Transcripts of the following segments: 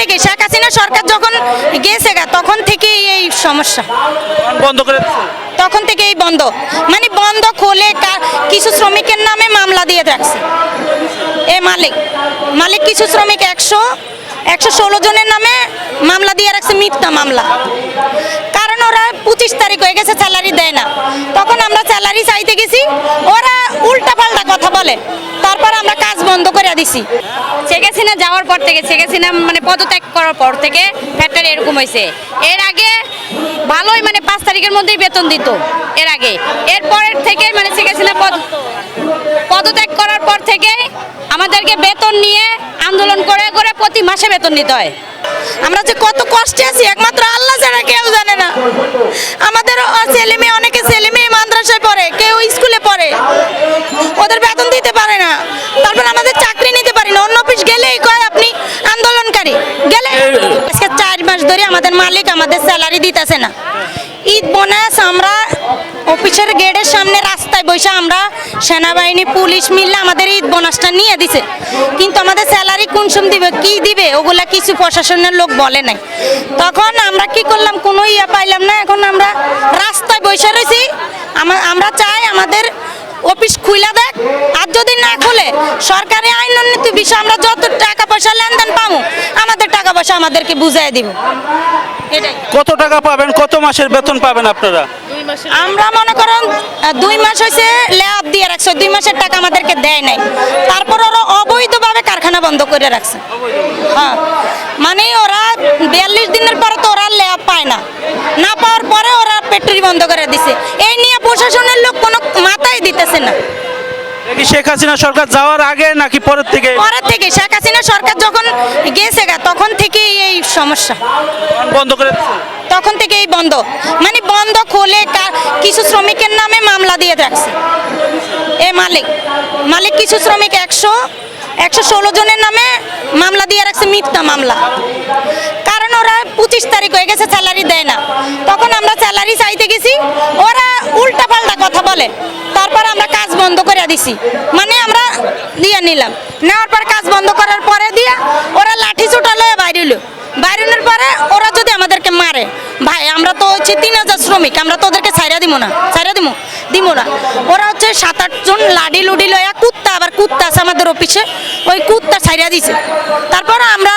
থেকে শেখ হাসিনা সরকার যখন গেছে গা তখন থেকেই এই সমস্যা। বন্ধ করে তখন থেকে এই বন্ধ। মানে বন্ধ খোলে কিছু শ্রমিকের নামে মামলা দিয়ে রাখছে। এ মালিক। মালিক কিছু শ্রমিক একশো একশো ষোলো জনের নামে মামলা দিয়ে রাখছে মিথ্যা মামলা। কারণ ওরা পঁচিশ তারিখ হয়ে গেছে স্যালারি দেয় না। তখন আমরা স্যালারি চাইতে গেছি ওরা উল্টা পাল্টা কথা বলে। তারপর আমরা কাজ বন্ধ করে দিছি। শেখ হাসিনা যাওয়ার পর থেকে, শেখ হাসিনা মানে পদত্যাগ করার পর থেকে ফ্যাক্টরি এরকম হয়েছে এর আগে ভালোই মানে পাঁচ তারিখের মধ্যেই বেতন দিত, এর আগে। এরপরের থেকে মানে শেখ হাসিনা পদ পদত্যাগ করার পর থেকে আমাদেরকে বেতন নিয়ে আন্দোলন করে করে প্রতি মাসে বেতন দিতে হয়। আমরা যে কত কষ্টে আছি, একমাত্র আল্লাহ ছাড়া কেউ জানে না। আমাদের ছেলে মেয়ে অনেকে ছেলে মেয়ে মাদ্রাসায় পড়ে, কেউ স্কুলে পড়ে। ওদের বেতন দিতে পারে তারপর আমাদের চাকরি নিতে পারি না অন্য অফিস গেলেই কয় আপনি আন্দোলনকারী? গেলে আজকে চার মাস ধরে আমাদের মালিক আমাদের স্যালারি দিতেছে না। ঈদ বোনাস আমরা অফিসের গেটের সামনে রাস্তায় বসে আমরা সেনাবাহিনী, পুলিশ মিললে আমাদের ঈদ বোনাসটা নিয়ে দিছে। কিন্তু আমাদের স্যালারি কোন সম দিবে, কি দিবে, ওগুলা কিছু প্রশাসনের লোক বলে নাই। তখন আমরা কি করলাম, কোনো ইয়া পাইলাম না, এখন আমরা রাস্তায় বসে রয়েছি। আমরা চাই আমাদের অফিস খুলে দেখ খুলে সরকারি আইন উন্নতি বিষয়ে আমরা যত টাকা পয়সা লেনদেন পাবো আমাদের টাকা পয়সা আমাদেরকে বুঝাই দিব। এটাই। কত টাকা পাবেন? কত মাসের বেতন পাবেন আপনারা? আমরা মনে করেন দুই মাস হয়েছে লেয়াব দিয়ে রাখছে দুই মাসের টাকা আমাদেরকে দেয় নাই। তারপর ওরা অবৈধভাবে কারখানা বন্ধ করে রাখছে। হ্যাঁ। মানে ওরা বিয়াল্লিশ দিনের পরে তো ওরা লেয়াব পায় না। না পাওয়ার পরে ওরা পেট্রি বন্ধ করে দিছে। এই নিয়ে প্রশাসনের লোক কোনো মাথায় দিতেছে না। কি শেখ হাসিনা সরকার যাওয়ার আগে নাকি পরের থেকে? পরের থেকে। শেখ হাসিনা সরকার যখন গেছে তখন থেকেই এই সমস্যা। বন্ধ করে তখন থেকে এই বন্ধ। মানে বন্ধ খোলে কিছু শ্রমিকের নামে মামলা দিয়ে রাখছে। এ মালিক। মালিক কিছু শ্রমিক একশো একশো ষোলো জনের নামে মামলা দিয়ে রাখছে মিথ্যা মামলা। কারণ ওরা পঁচিশ তারিখ হয়ে গেছে স্যালারি দেয় না। তখন আমরা স্যালারি চাইতে গেছি ওরা করে দিছি। মানে আমরা দিয়ে নিলাম। নেওয়ার পর কাজ বন্ধ করার পরে দিয়া ওরা লাঠি চোটালো বাইরেলো বাইরেনোর পরে ওরা আমাদেরকে ভাই আমরা তো হচ্ছে তিন হাজার শ্রমিক আমরা তো ওদেরকে ছাইরা দিব না ছাইরা দিব দিব না। ওরা হচ্ছে সাত আটজন লাডি লুডি লয়া কুত্তা আবার কুত্তা আছে আমাদের অফিসে ওই কুত্তা ছাইরা দিছে। তারপর আমরা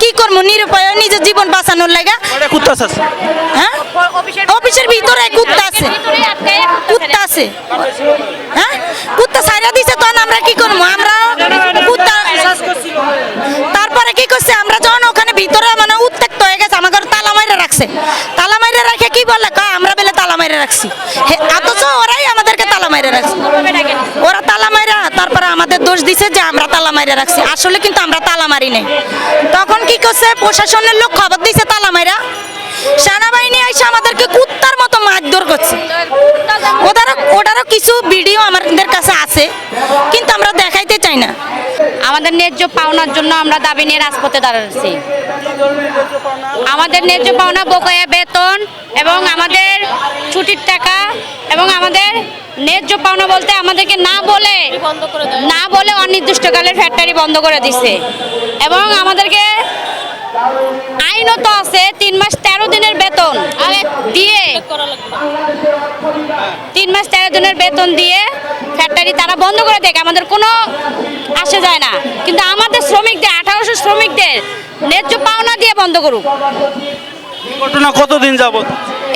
কি করব নিরুপায় নিজের জীবন বাঁচানোর লাগা? কুত্তা আছে? হ্যাঁ? অফিসের ভিতরে কুত্তা আছে। কুত্তা আছে। হ্যাঁ? কুত্তা ছাইরা দিছে তখন আমরা কি করব আমরা কুত্তা তারপরে কি করছে আমরা যখন ওখানে ভিতরে মানে উত্তেক্ত হয়ে গেছে আমাকে তালা মাইরে রাখছে তালা মাইরে রাখে কি বলে কয় আমরা বেলে তালা মাইরে রাখছি। অথচ ওরাই আমাদেরকে তালা মাইরে রাখছে। ওরা তালা মাইরা, তারপরে আমাদের দোষ দিছে যে আমরা তালা মাইরে রাখছি। আসলে কিন্তু আমরা তালা মারি নাই। তখন কি করছে? প্রশাসনের লোক খবর দিছে তালা মাইরা। সেনাবাহিনী এসে আমাদেরকে কুত্তার মতো মারধর করছে। ওদেরও ওটারও কিছু ভিডিও আমাদের কাছে আছে, কিন্তু আমরা দেখাইতে চাই না। আমাদের ন্যায্য পাওনার জন্য আমরা দাবি নিয়ে রাজপথে দাঁড়াচ্ছি। আমাদের ন্যায্য পাওনা বকেয়া বেতন এবং আমাদের ছুটির টাকা এবং আমাদের ন্যায্য পাওনা বলতে আমাদেরকে না বলে না বলে অনির্দিষ্টকালের ফ্যাক্টরি বন্ধ করে দিছে। এবং আমাদেরকে আইনত আছে তিন মাস তেরো দিনের বেতন দিয়ে, তিন মাস তেরো দিনের বেতন দিয়ে ফ্যাক্টরি তারা বন্ধ করে দেয়। আমাদের কোনো আসে যায় না। কিন্তু আমাদের শ্রমিকদের, আঠারোশো শ্রমিকদের ন্যায্য পাওনা দিয়ে বন্ধ করুক। ঘটনা কতদিন যাবত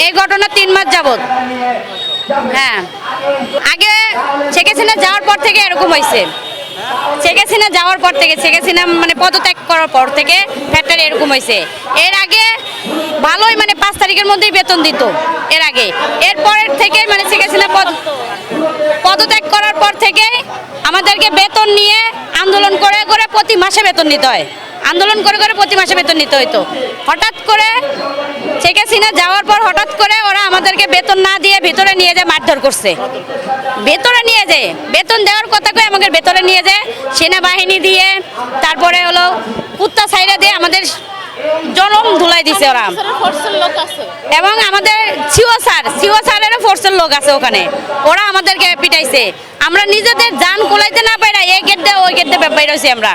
এই ঘটনা তিন মাস যাবত হ্যাঁ। আগে শেখ হাসিনা যাওয়ার পর থেকে এরকম হয়েছে। শেখ হাসিনা যাওয়ার পর থেকে, শেখ হাসিনা মানে পদত্যাগ করার পর থেকে ফ্যাক্টরি এরকম হয়েছে। এর আগে ভালোই মানে পাঁচ তারিখের মধ্যেই বেতন দিত, এর আগে। এরপরের থেকে মানে শেখ হাসিনা পদ পদত্যাগ করার পর থেকে আমাদেরকে বেতন নিয়ে আন্দোলন করে করে প্রতি মাসে বেতন নিতে হয়। আন্দোলন করে করে প্রতি মাসে বেতন নিতে হইতো। হঠাৎ করে শেখ হাসিনা যাওয়ার পর হঠাৎ করে ওরা আমাদেরকে বেতন না দিয়ে ভেতরে নিয়ে যায় মারধর করছে। ভেতরে নিয়ে যায়, বেতন দেওয়ার কথা কয়ে আমাদের ভেতরে নিয়ে যায় সেনাবাহিনী দিয়ে, তারপরে হলো কুত্তা সাইরা দিয়ে আমাদের জনম ধুলাই দিছে ওরা। এবং আমাদের সিও স্যার, সিও স্যারেরও ফোর্সের লোক আছে ওখানে। ওরা আমাদেরকে পিটাইছে। আমরা নিজেদের যান কোলাইতে না পাইরা এই গেট ওই গেট দিয়ে বাইরে আমরা।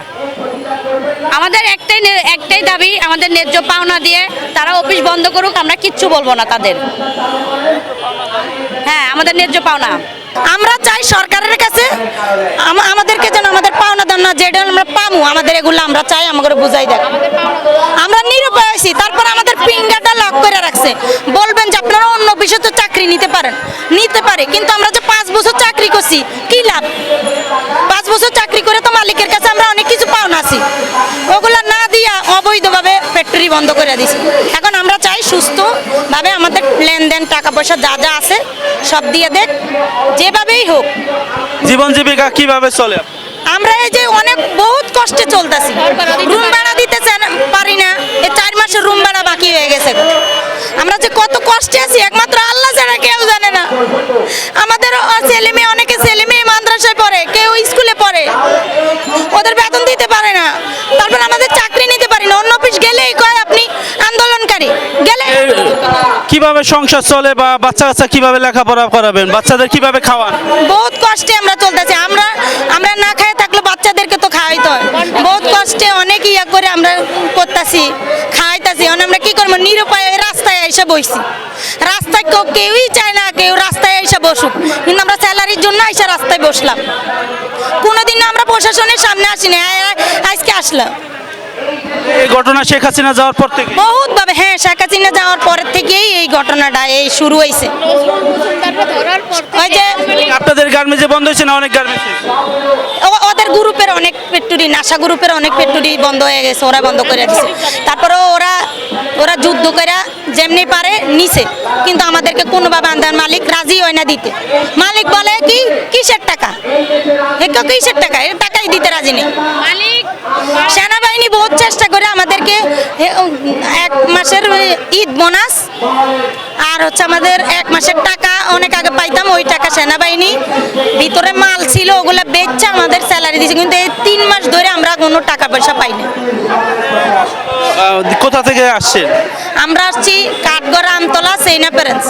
আমাদের একটাই একটাই দাবি, আমাদের ন্যায্য পাওনা দিয়ে তারা অফিস বন্ধ করুক, আমরা কিচ্ছু বলব না তাদের। হ্যাঁ আমাদের ন্যায্য পাওনা। আমরা চাই সরকারের কাছে আমাদেরকে যেন আমাদের পাওনা দান না, যেটা আমরা পামু, আমাদের এগুলো আমরা চাই, আমাকে বুঝাই দেখ আমরা নিরুপায় আছি তারপর আমাদের ফিঙ্গারটা লক করে রাখছে। বলবেন যে আপনারা অন্য বিষয়ে তো চাকরি নিতে পারেন, নিতে পারে, কিন্তু আমরা যে পাঁচ বছর চাকরি করছি, কি লাভ? বছর চাকরি করে তো মালিকের কাছে আমরা অনেক কিছু পাওনা আছি। ওগুলা না দিয়া অবৈধভাবে ফ্যাক্টরি বন্ধ করে দিছি। এখন আমরা চাই সুস্থভাবে আমাদের লেনদেন টাকা পয়সা যা যা আছে সব দিয়ে দেখ যেভাবেই হোক। জীবন জীবিকা কীভাবে চলে? আমরা এই যে অনেক বহুত কষ্টে চলতেছি। রুম ভাড়া দিতে পারি না। এই চার মাসের রুম ভাড়া বাকি হয়ে গেছে। আমরা যে কত কষ্টে আছি একমাত্র আল্লাহ ছাড়া কেউ ওদের বেতন দিতে পারে না। তারপর আমাদের চাকরি নিতে পারি না। অন্য অফিস গেলেই কয় আপনি আন্দোলনকারী? গেলে কীভাবে সংসার চলে বা বাচ্চা কাচ্চা কীভাবে লেখাপড়া করাবেন? বাচ্চাদের কীভাবে খাওয়ান? বহুত কষ্টে আমরা চলতেছি। আমরা আমরা না খাই থাকলে বাচ্চাদেরকে তো খাওয়াইতে হয়। বহুত কষ্টে অনেক ইয়া করে আমরা করতেছি খাওয়াইতেছি। এখন আমরা কি করব? নিরুপায় রাস্তায় এসে বইছি। রাস্তায় কেউ কেউই চায় না কেউ রাস্তায় এসে বসুক। কিন্তু আমরা স্যালারির জন্য এসে রাস্তায় বসলাম। কোনোদিন প্রশাসনের সামনে আসিনি আজকে আসলাম এই ঘটনা শেখ হাসিনা যাওয়ার পর থেকে? বহুত ভাবে হ্যাঁ শেখ হাসিনা যাওয়ার পরের থেকেই এই ঘটনাটা এই শুরু হয়েছে ওই যে আপনাদের গার্মেন্টসে বন্ধ হয়েছে না অনেক গার্মেন্টসে ওদের গ্রুপের অনেক পেট্টুরি নাসা গ্রুপের অনেক পেট্টুরি বন্ধ হয়ে গেছে ওরা বন্ধ করে দিছে। তারপরে ওরা ওরা যুদ্ধ করে যেমনি পারে নিছে কিন্তু আমাদেরকে কোনোভাবে আন্দার মালিক রাজি হয় না দিতে। মালিক বলে কি হেকা কিসের টাকা এর টাকাই দিতে রাজি নেই। মালিক সেনাবাহিনী বহুত চেষ্টা করে আমাদেরকে এক মাসের ঈদ বোনাস আর হচ্ছে আমাদের এক মাসের টাকা অনেক আগে পাইতাম ওই টাকা সেনাবাহিনী ভিতরে মাল ছিল ওগুলো বেচছে আমাদের স্যালারি দিয়েছে কিন্তু এই তিন মাস ধরে আমরা কোনো টাকা পয়সা পাইনি। কোথা থেকে আসছেন? আমরা আসছি কাঠগড় আমতলা সেইনা প্যারেন্টস